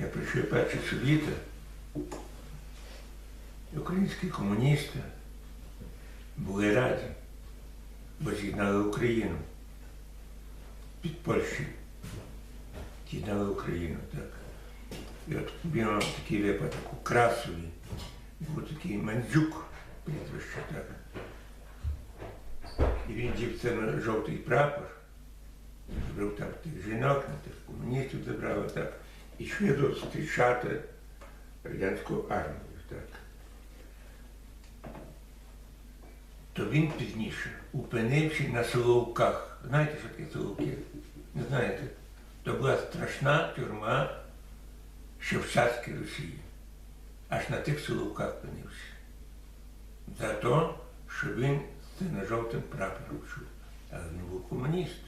Я прийшов перші совіти, українські комуністи були раді, бо з'єднали Україну під Польщею. З'єднали Україну, так. І от мав такий випадок у Красові, був такий Мандзюк, прізвище так. І він дів це на жовтий прапор, зробив там тих жінок, тих комуністів забрав так, і йшли зустрічати радянську армію. Так. То він пізніше, упинивши на Соловках. Знаєте, що таке Соловки? Не знаєте? То була страшна тюрма ще Росії. Аж на тих Соловках опинився. За те, що він це на жовтим прапором чув. Але він був комуніст.